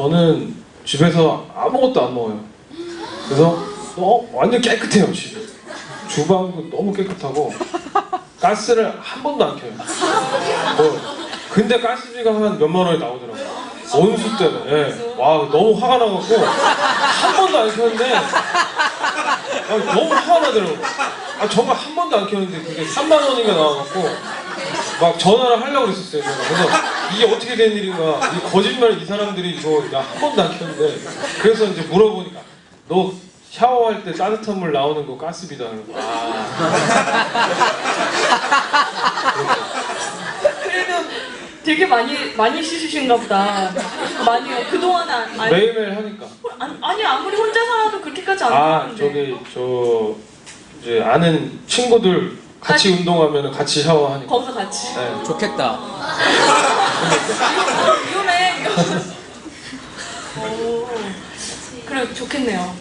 저는 집에서 아무것도 안 먹어요. 그래서 어, 완전 깨끗해요 집이. 주방도 너무 깨끗하고 가스를 한 번도 안 켜요. 뭐, 근데 가스비가 한 몇만 원이 나오더라고요. 온수 때문에. 예. 와 너무 화가 나갖고 한 번도 안 켰는데 아, 너무 화가 나더라고요. 아 정말 한 번도 안 켰는데 그게 3만 원인가 나와갖고 막 전화를 하려고 그랬었어요. 제가. 그래서 이게 어떻게 된 일인가. 이 거짓말 이 사람들이 이거 나 한 번도 안 켰는데 그래서 이제 물어보니까 너 샤워할 때 따뜻한 물 나오는 거 가스비다. 아. 그래도 되게 많이 많이 씻으신가 보다. 많이요. 그동안 안, 아니, 매일매일 하니까. 아니, 아니 아무리 혼자 살아도 그렇게까지 안 아 하는데. 저기 저 이제 아는 친구들 같이 운동하면 같이 샤워하니까. 거기서 같이. 네. 좋겠다. 어, 위험해. 오. 그래 좋겠네요.